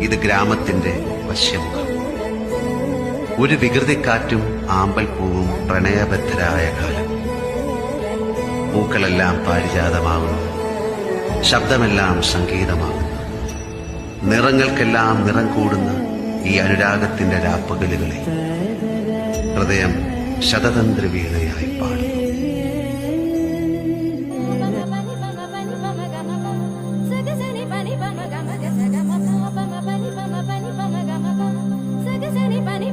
ഇത് ഗ്രാമത്തിന്റെ വശ്യമുഖം ഒരു വികൃതിക്കാറ്റും ആമ്പൽപ്പൂവും പ്രണയബദ്ധരായ കാലം. പൂക്കളെല്ലാം പാരിജാതമാകുന്നു. ശബ്ദമെല്ലാം സംഗീതമാകുന്നു. നിറങ്ങൾക്കെല്ലാം നിറം കൂടുന്ന ഈ അനുരാഗത്തിന്റെ രാപ്പകലുകളിൽ ഹൃദയം ശതതന്ത്ര വീണയായി പാടുന്നു.